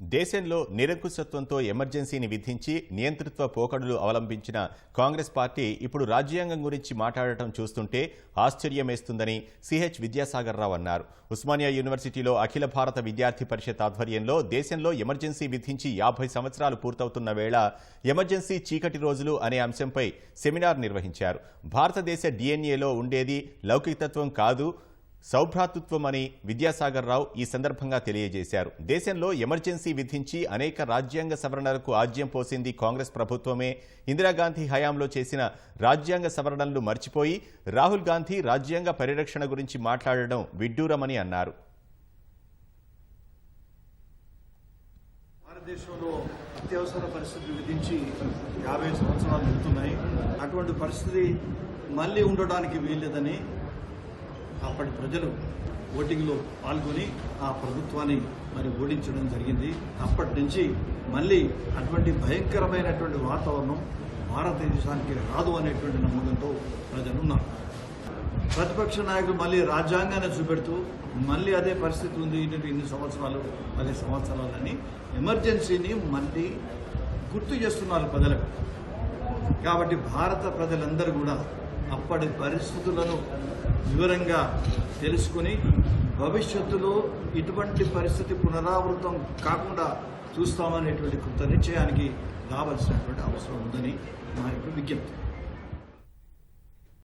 దేశంలో నిరంకుశత్వంతో ఎమర్జెన్సీని విధించి నియంతృత్వ పోకడులు అవలంబించిన కాంగ్రెస్ పార్టీ ఇప్పుడు రాజ్యాంగం గురించి మాట్లాడటం చూస్తుంటే ఆశ్చర్యమేస్తుందని సిహెచ్ విద్యాసాగర్ రావు అన్నారు. ఉస్మానియా యూనివర్సిటీలో అఖిల భారత విద్యార్థి పరిషత్ ఆధ్వర్యంలో దేశంలో ఎమర్జెన్సీ విధించి యాభై సంవత్సరాలు పూర్తవుతున్న వేళ ఎమర్జెన్సీ చీకటి రోజులు అనే అంశంపై సెమినార్ నిర్వహించారు. భారతదేశ డిఎన్ఏలో ఉండేది లౌకికతత్వం కాదు సౌభ్రాతృత్వం అని విద్యాసాగర్ రావు ఈ సందర్భంగా తెలియజేశారు. దేశంలో ఎమర్జెన్సీ విధించి అనేక రాజ్యాంగ సవరణలకు ఆజ్యం పోసింది కాంగ్రెస్ ప్రభుత్వమే. ఇందిరాగాంధీ హయాంలో చేసిన రాజ్యాంగ సవరణలు మర్చిపోయి రాహుల్ గాంధీ రాజ్యాంగ పరిరక్షణ గురించి మాట్లాడడం విడ్డూరమని అన్నారు. భారతదేశంలో అత్యవసర పరిస్థితులు విధించి యాభై సంవత్సరాలు అటువంటి పరిస్థితి మళ్ళీ ఉండడానికి వీల్లేదని అప్పటి ప్రజలు ఓటింగ్లో పాల్గొని ఆ ప్రభుత్వాన్ని మరి ఓడించడం జరిగింది. అప్పటి నుంచి మళ్ళీ అటువంటి భయంకరమైనటువంటి వాతావరణం భారతదేశానికి రాదు అనేటువంటి నమ్మకంతో ప్రజలు ఉన్నారు ప్రతిపక్ష నాయకులు మళ్ళీ రాజ్యాంగాన్ని చూపెడుతూ మళ్ళీ అదే పరిస్థితి ఉంది ఇన్ని సంవత్సరాలు పది సంవత్సరాలని ఎమర్జెన్సీని మళ్ళీ గుర్తు చేస్తున్నారు ప్రజలకు. కాబట్టి భారత ప్రజలందరూ కూడా అప్పటి పరిస్థితులను వివరంగా తెలుసుకుని భవిష్యత్తులో ఇటువంటి పరిస్థితి పునరావృతం కాకుండా చూస్తామనేటువంటి కృత నిశ్చయానికి రావాల్సినటువంటి అవసరం ఉందని మా యొక్క విజ్ఞప్తి.